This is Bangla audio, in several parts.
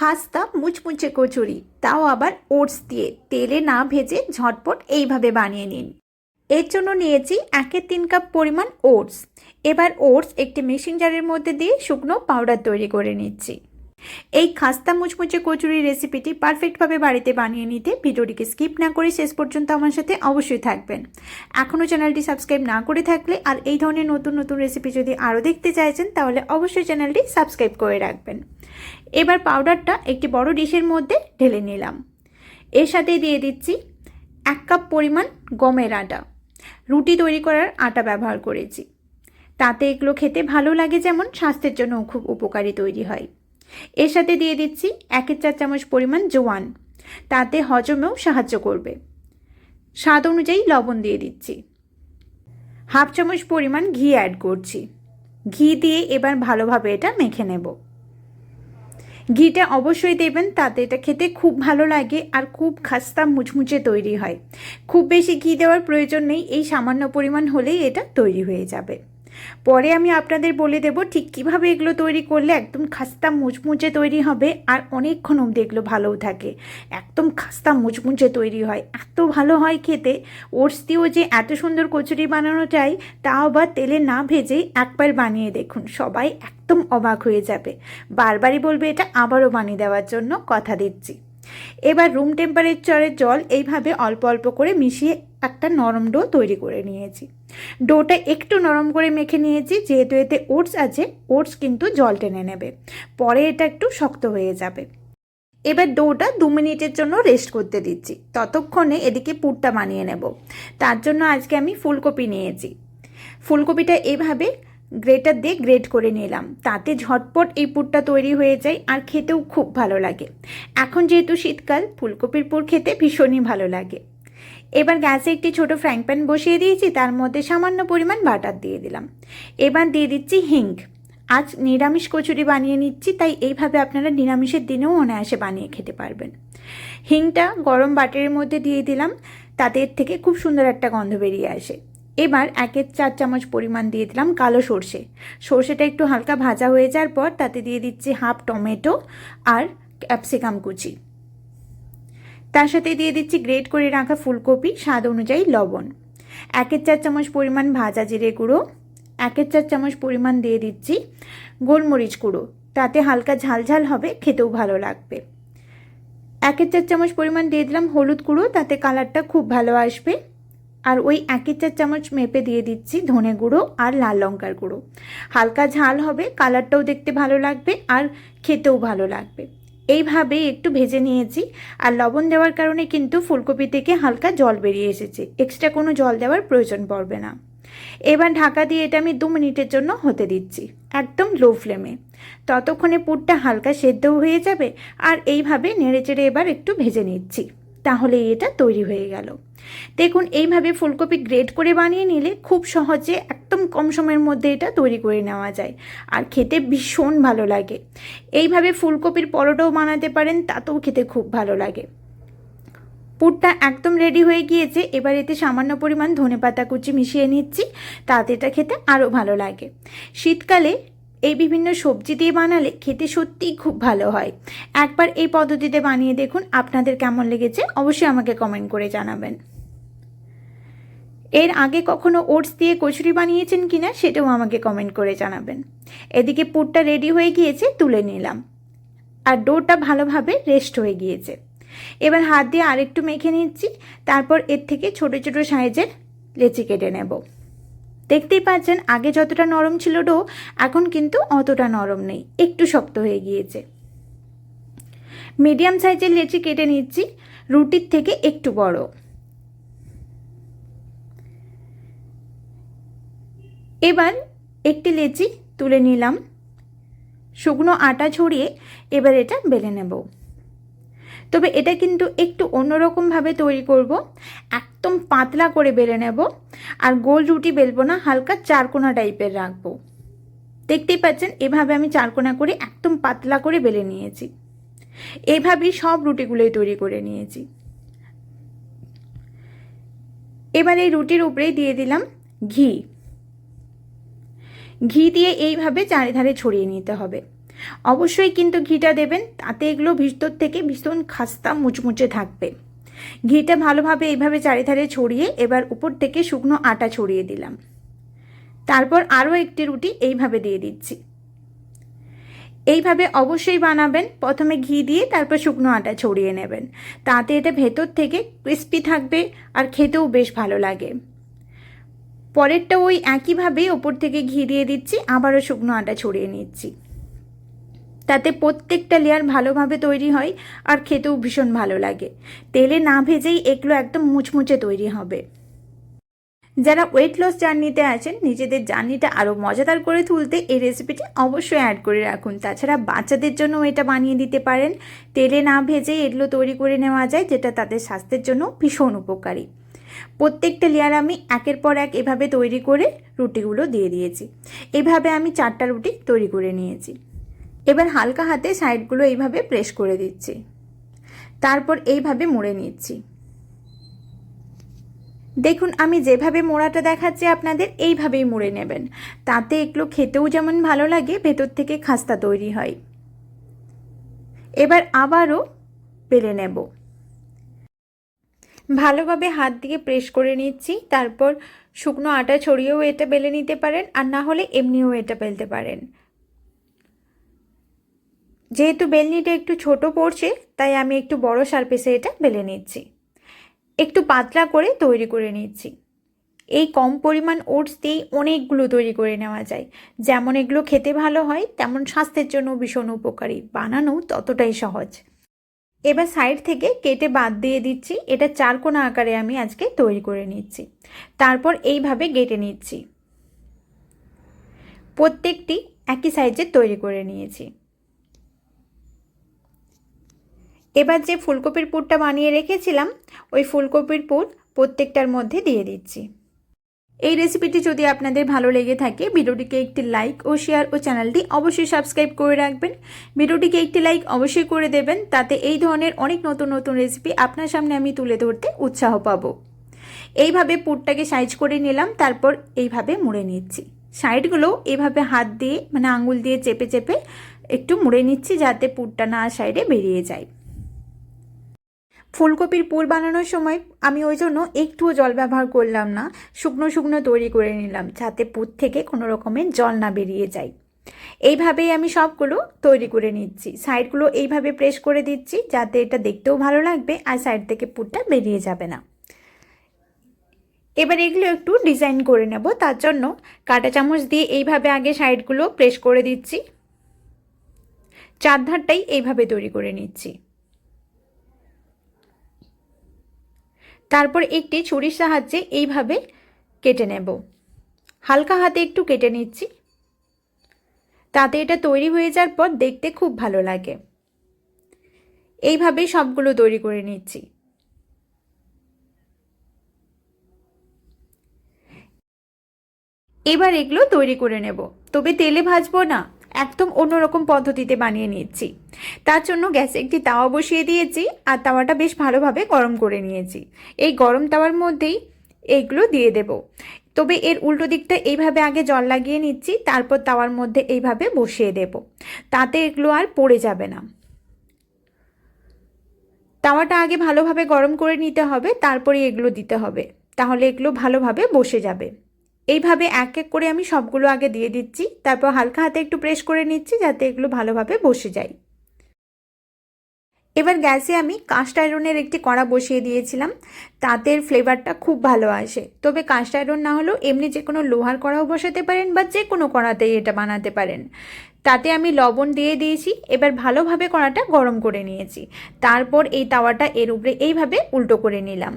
খাস্তা, মুচমুচে কচুরি, তাও আবার ওটস দিয়ে। তেলে না ভেজে ঝটপট এইভাবে বানিয়ে নিন। এর জন্য নিয়েছি একের তিন কাপ পরিমাণ ওটস। এবার ওটস একটি মিক্সিং জারের মধ্যে দিয়ে শুকনো পাউডার তৈরি করে নিচ্ছি। এই খাস্তা মুচমুচে কচুরি রেসিপিটি পারফেক্টভাবে বাড়িতে বানিয়ে নিতে ভিডিওটিকে স্কিপ না করে শেষ পর্যন্ত আমার সাথে অবশ্যই থাকবেন। এখনও চ্যানেলটি সাবস্ক্রাইব না করে থাকলে আর এই ধরনের নতুন নতুন রেসিপি যদি আরও দেখতে চাইছেন, তাহলে অবশ্যই চ্যানেলটি সাবস্ক্রাইব করে রাখবেন। এবার পাউডারটা একটি বড় ডিশের মধ্যে ঢেলে নিলাম। এর সাথে দিয়ে দিচ্ছি এক কাপ পরিমাণ গমের আটা। রুটি তৈরি করার আটা ব্যবহার করেছি। তাতে এগুলো খেতে ভালো লাগে যেমন স্বাস্থ্যের জন্য খুব উপকারী তৈরি হয়। এর সাথে দিয়ে দিচ্ছি একের চার চামচ পরিমাণ জোয়ান। তাতে হজমেও সাহায্য করবে। স্বাদ অনুযায়ী লবণ দিয়ে দিচ্ছি। হাফ চামচ পরিমাণ ঘি অ্যাড করছি। ঘি দিয়ে এবার ভালোভাবে এটা মেখে নেব। ঘিটা অবশ্যই দেবেন, তাতে এটা খেতে খুব ভালো লাগে আর খুব খাস্তা মুচমুচে তৈরি হয়। খুব বেশি ঘি দেওয়ার প্রয়োজন নেই, এই সামান্য পরিমাণ হলেই এটা তৈরি হয়ে যাবে। পরে আমি আপনাদের বলে দেব ঠিক কীভাবে এগুলো তৈরি করলে একদম খাস্তা মুচমুচে তৈরি হবে আর অনেকক্ষণ অবধি এগুলো ভালোও থাকে। একদম খাস্তা মুচমুচে তৈরি হয়। এত ভালো হয় খেতে। ওটস দিয়েও যে এত সুন্দর কচুরি বানানো যায়, তাও আবার তেলে না ভেজেই একবার বানিয়ে দেখুন। সবাই একদম অবাক হয়ে যাবে। বারবারই বলবে এটা আবারও বানিয়ে দেওয়ার জন্য কথা দিচ্ছি। এবার রুম টেম্পারেচারের জল এইভাবে অল্প অল্প করে মিশিয়ে একটা নরম ডো তৈরি করে নিয়েছি। ডোটা একটু নরম করে মেখে নিয়েছি, যেহেতু এতে ওটস আছে, ওটস কিন্তু জল টেনে নেবে। পরে এটা একটু শক্ত হয়ে যাবে। এবার ডোটা দু মিনিটের জন্য রেস্ট করতে দিচ্ছি। ততক্ষণে এদিকে পুরটা বানিয়ে নেব। তার জন্য আজকে আমি ফুলকপি নিয়েছি। ফুলকপিটা এভাবে গ্রেটার দিয়ে গ্রেট করে নিলাম। তাতে ঝটপট এই পুরটা তৈরি হয়ে যায় আর খেতেও খুব ভালো লাগে। এখন যেহেতু শীতকাল, ফুলকপির পুর খেতে ভীষণই ভালো লাগে। এবার গ্যাসে একটি ছোট ফ্রাইং প্যান বসিয়ে দিয়েছি, তার মধ্যে সামান্য পরিমাণ বাটার দিয়ে দিলাম। এবার দিয়ে দিচ্ছি হিং। আজ নিরামিষ কচুরি বানিয়ে নিচ্ছি, তাই এইভাবে আপনারা নিরামিষের দিনেও অনায়াসে বানিয়ে খেতে পারবেন। হিংটা গরম বাটারের মধ্যে দিয়ে দিলাম, তাতে থেকে খুব সুন্দর একটা গন্ধ বেরিয়ে আসে। এবার একের চার চামচ পরিমাণ দিয়ে দিলাম কালো সর্ষে। সর্ষেটা একটু হালকা ভাজা হয়ে যাওয়ার পর তাতে দিয়ে দিচ্ছি হাফ টমেটো আর ক্যাপসিকাম কুচি। তার সাথে দিয়ে দিচ্ছি গ্রেট করে রাখা ফুলকপি, স্বাদ অনুযায়ী লবণ। একের চার চামচ পরিমাণ ভাজা জিরে গুঁড়ো, একের চার চামচ পরিমাণ দিয়ে দিচ্ছি গোলমরিচ গুঁড়ো। তাতে হালকা ঝাল ঝাল হবে, খেতেও ভালো লাগবে। একের চার চামচ পরিমাণ দিয়ে দিলাম হলুদ গুঁড়ো, তাতে কালারটা খুব ভালো আসবে। আর ওই একের চার চামচ মেপে দিয়ে দিচ্ছি ধনে গুঁড়ো আর লাল লঙ্কার গুঁড়ো। হালকা ঝাল হবে, কালারটাও দেখতে ভালো লাগবে আর খেতেও ভালো লাগবে। এইভাবে একটু ভেজে নিয়েছি। আর লবণ দেওয়ার কারণে কিন্তু ফুলকপি থেকে হালকা জল বেরিয়ে এসেছে। এক্সট্রা কোনো জল দেওয়ার প্রয়োজন পড়বে না। এবার ঢাকা দিয়ে এটা আমি দু মিনিটের জন্য হতে দিচ্ছি। একদম লো ফ্লেমে ততক্ষণে পুরটা হালকা সেদ্ধও হয়ে যাবে। আর এইভাবে নেড়েচেড়ে এবার একটু ভেজে নিচ্ছি। তাহলে এটা তৈরি হয়ে গেল। দেখুন, এইভাবে ফুলকপি গ্রেড করে বানিয়ে নিলে খুব সহজে একদম কম সময়ের মধ্যে এটা তৈরি করে নেওয়া যায় আর খেতে ভীষণ ভালো লাগে। এইভাবে ফুলকপির পরোটাও বানাতে পারেন, তাতেও খেতে খুব ভালো লাগে। পুরটা একদম রেডি হয়ে গিয়েছে, এবার এতে সামান্য পরিমাণ ধনে পাতা কুচি মিশিয়ে নিচ্ছি, তাতে এটা খেতে আরও ভালো লাগে। শীতকালে এই বিভিন্ন সবজি দিয়ে বানালে খেতে সত্যিই খুব ভালো হয়। একবার এই পদ্ধতিতে বানিয়ে দেখুন আপনাদের কেমন লেগেছে, অবশ্যই আমাকে কমেন্ট করে জানাবেন। এর আগে কখনো ওটস দিয়ে কচুরি বানিয়েছেন কিনা সেটাও আমাকে কমেন্ট করে জানাবেন। এদিকে পুরটা রেডি হয়ে গিয়েছে, তুলে নিলাম। আর ডোটা ভালোভাবে রেস্ট হয়ে গিয়েছে। এবার হাত দিয়ে আরেকটু মেখে নিচ্ছি, তারপর এর থেকে ছোট ছোট সাইজের লেচি কেটে নেব। দেখতেই পাচ্ছেন, আগে যতটা নরম ছিল ডো, এখন কিন্তু অতটা নরম নেই, একটু শক্ত হয়ে গিয়েছে। মিডিয়াম সাইজের লেচি কেটে নিচ্ছি, রুটির থেকে একটু বড়। এবার একটি লেচি তুলে নিলাম, শুকনো আটা ছড়িয়ে এবার এটা বেলে নেব। তবে এটা কিন্তু একটু অন্যরকমভাবে তৈরি করব, একদম পাতলা করে বেলে নেব আর গোল রুটি বেলবো না, হালকা চারকোনা টাইপের রাখব। দেখতেই পাচ্ছেন, এভাবে আমি চারকোনা করে একদম পাতলা করে বেলে নিয়েছি। এভাবেই সব রুটিগুলোই তৈরি করে নিয়েছি। এবার এই রুটির উপরেই দিয়ে দিলাম ঘি। ঘি দিয়ে এইভাবে চারিধারে ছড়িয়ে নিতে হবে। অবশ্যই কিন্তু ঘিটা দেবেন, তাতে এগুলো ভিতর থেকে ভীষণ খাস্তা মুচমুচে থাকবে। ঘিটা ভালোভাবে এইভাবে চারিধারে ছড়িয়ে এবার উপর থেকে শুকনো আটা ছড়িয়ে দিলাম। তারপর আরও একটি রুটি এইভাবে দিয়ে দিচ্ছি। এইভাবে অবশ্যই বানাবেন। প্রথমে ঘি দিয়ে তারপর শুকনো আটা ছড়িয়ে নেবেন। তাতে এটা ভেতর থেকে ক্রিস্পি থাকবে আর খেতেও বেশ ভালো লাগে। পরেরটা ওই একইভাবে ওপর থেকে ঘি দিয়ে দিচ্ছি। আবারও শুকনো আটা ছড়িয়ে নিচ্ছি। তাতে প্রত্যেকটা লেয়ার ভালোভাবে তৈরি হয় আর খেতেও ভীষণ ভালো লাগে। তেলে না ভেজেই এগুলো একদম মুচমুচে তৈরি হবে। যারা ওয়েট লস জার্নিতে আছেন, নিজেদের জার্নিটা আরও মজাদার করে তুলতে এই রেসিপিটি অবশ্যই অ্যাড করে রাখুন। তাছাড়া বাচ্চাদের জন্য এটা বানিয়ে দিতে পারেন। তেলে না ভেজেই এগুলো তৈরি করে নেওয়া যায়, যেটা তাদের স্বাস্থ্যের জন্য ভীষণ উপকারী। প্রত্যেকটা লেয়ার আমি একের পর এক এভাবে তৈরি করে রুটিগুলো দিয়ে দিয়েছি। এভাবে আমি চারটা রুটি তৈরি করে নিয়েছি। এবার হালকা হাতে সাইডগুলো এইভাবে প্রেস করে দিচ্ছি। তারপর এইভাবে মুড়ে নিচ্ছি। দেখুন, আমি যেভাবে মোড়াটা দেখাচ্ছি আপনাদের, এইভাবেই মুড়ে নেবেন। তাতে এগুলো খেতেও যেমন ভালো লাগে, ভেতর থেকে খাস্তা তৈরি হয়। এবার আবারও বেলে নেব। ভালোভাবে হাত দিয়ে প্রেস করে নিচ্ছি, তারপর শুকনো আটা ছড়িয়েও এটা বেলে নিতে পারেন, আর না হলে এমনিও এটা বেলতে পারেন। যেহেতু বেলনিটা একটু ছোট পড়ছে, তাই আমি একটু বড় সারপেসে এটা বেলে নিচ্ছি। একটু পাতলা করে তৈরি করে নিচ্ছি। এই কম পরিমাণ ওটস দিয়েই অনেকগুলো তৈরি করে নেওয়া যায়। যেমন এগুলো খেতে ভালো হয়, তেমন স্বাস্থ্যের জন্য ভীষণ উপকারী। বানানো ততটাই সহজ। এবার সাইড থেকে কেটে বাদ দিয়ে দিচ্ছি। এটা চারকোনা আকারে আমি আজকে তৈরি করে নিচ্ছি। তারপর এইভাবে গেটে নিচ্ছি। প্রত্যেকটি একই সাইজের তৈরি করে নিয়েছি। এবার যে ফুলকপির পুরটা বানিয়ে রেখেছিলাম, ওই ফুলকপির পুর প্রত্যেকটার মধ্যে দিয়ে দিচ্ছি। এই রেসিপিটি যদি আপনাদের ভালো লেগে থাকে, ভিডিওটিকে একটি লাইক ও শেয়ার ও চ্যানেলটি অবশ্যই সাবস্ক্রাইব করে রাখবেন। ভিডিওটিকে একটি লাইক অবশ্যই করে দেবেন, তাতে এই ধরনের অনেক নতুন নতুন রেসিপি আপনার সামনে আমি তুলে ধরতে উৎসাহ পাবো। এইভাবে পুরটাকে সাইজ করে নিলাম, তারপর এইভাবে মুড়ে নিচ্ছি। সাইডগুলো এভাবে হাত দিয়ে মানে আঙুল দিয়ে চেপে চেপে একটু মুড়ে নিচ্ছি, যাতে পুরটা না সাইডে বেরিয়ে যায়। ফুলকপির পুর বানানোর সময় আমি ওই জন্য একটুও জল ব্যবহার করলাম না। শুকনো শুকনো তৈরি করে নিলাম যাতে পুর থেকে কোনো রকমের জল না বেরিয়ে যায়। এইভাবেই আমি সবগুলো তৈরি করে নিচ্ছি। সাইডগুলো এইভাবে প্রেস করে দিচ্ছি যাতে এটা দেখতেও ভালো লাগবে আর সাইড থেকে পুরটা বেরিয়ে যাবে না। এবার এগুলো একটু ডিজাইন করে নেব। তার জন্য কাঁটা চামচ দিয়ে এইভাবে আগে সাইডগুলো প্রেস করে দিচ্ছি। চারধারটাই এইভাবে তৈরি করে নিচ্ছি। তারপর একটি ছুরির সাহায্যে এইভাবে কেটে নেব। হালকা হাতে একটু কেটে নিচ্ছি। তাতে এটা তৈরি হয়ে যাওয়ার পর দেখতে খুব ভালো লাগে। এইভাবেই সবগুলো তৈরি করে নিচ্ছি। এবার এগুলো তৈরি করে নেব। তবে তেলে ভাজবো না। একদম অন্যরকম পদ্ধতিতে বানিয়ে নিচ্ছি তার জন্য গ্যাসে একটি তাওয়া বসিয়ে দিয়েছি আর তাওয়াটা বেশ ভালোভাবে গরম করে নিয়েছি। এই গরম তাওয়ার মধ্যেই এইগুলো দিয়ে দেব। তবে এর উল্টো দিকটা এইভাবে আগে জল লাগিয়ে নিচ্ছি, তারপর তাওয়ার মধ্যে এইভাবে বসিয়ে দেব। তাতে এগুলো আর পড়ে যাবে না। তাওয়াটা আগে ভালোভাবে গরম করে নিতে হবে, তারপরে এগুলো দিতে হবে। তাহলে এগুলো ভালোভাবে বসে যাবে। এইভাবে এক এক করে আমি সবগুলো আগে দিয়ে দিচ্ছি, তারপর হালকা হাতে একটু প্রেস করে নিচ্ছি যাতে এগুলো ভালোভাবে বসে যায়। এবার গ্যাসে আমি কাস্ট আয়রনের একটি কড়া বসিয়ে দিয়েছিলাম, তাতে ফ্লেভারটা খুব ভালো আসে। তবে কাস্ট আয়রন না হলেও এমনি যে কোনো লোহার কড়াও বসাতে পারেন বা যে কোনো কড়াতেই এটা বানাতে পারেন। তাতে আমি লবণ দিয়ে দিয়েছি, এবার ভালোভাবে কড়াটা গরম করে নিয়েছি। তারপর এই তাওয়াটা এর উপরে এইভাবে উল্টো করে নিলাম।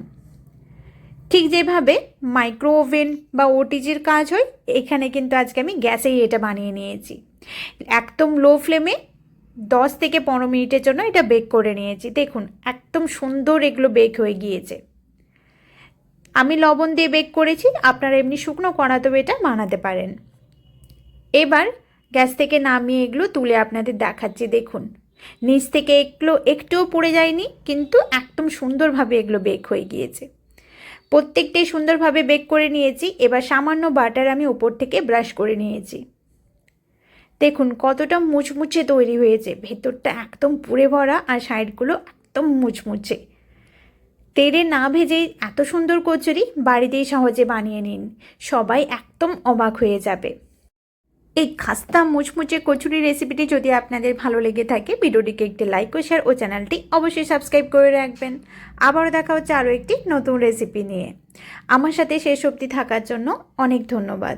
ঠিক যেভাবে মাইক্রো ওভেন বা ওটিজির কাজ হয়, এখানে কিন্তু আজকে আমি গ্যাসেই এটা বানিয়ে নিয়েছি। একদম লো ফ্লেমে দশ থেকে পনেরো মিনিটের জন্য এটা বেক করে নিয়েছি। দেখুন, একদম সুন্দর এগুলো বেক হয়ে গিয়েছে। আমি লবণ দিয়ে বেক করেছি, আপনারা এমনি শুকনো কড়াতেও এটা বানাতে পারেন। এবার গ্যাস থেকে নামিয়ে এগুলো তুলে আপনাদের দেখাচ্ছি, দেখুন। নিচ থেকে এগুলো একটুও পড়ে যায়নি, কিন্তু একদম সুন্দরভাবে এগুলো বেক হয়ে গিয়েছে। প্রত্যেকটাই সুন্দরভাবে বেক করে নিয়েছি। এবার সামান্য বাটার আমি ওপর থেকে ব্রাশ করে নিয়েছি। দেখুন, কতটা মুচমুচে তৈরি হয়েছে। ভেতরটা একদম পুড়ে ভরা আর সাইডগুলো একদম মুচমুচে। তেলে না ভেজে এত সুন্দর কচুরি বাড়িতেই সহজে বানিয়ে নিন। সবাই একদম অবাক হয়ে যাবে। এই খাস্তা মুচমুচে কচুরি রেসিপিটি যদি আপনাদের ভালো লেগে থাকে, ভিডিওটিকে একটি লাইক ও শেয়ার ও চ্যানেলটি অবশ্যই সাবস্ক্রাইব করে রাখবেন। আবারও দেখা হচ্ছে আরও একটি নতুন রেসিপি নিয়ে। আমার সাথে শেষ অবধি থাকার জন্য অনেক ধন্যবাদ।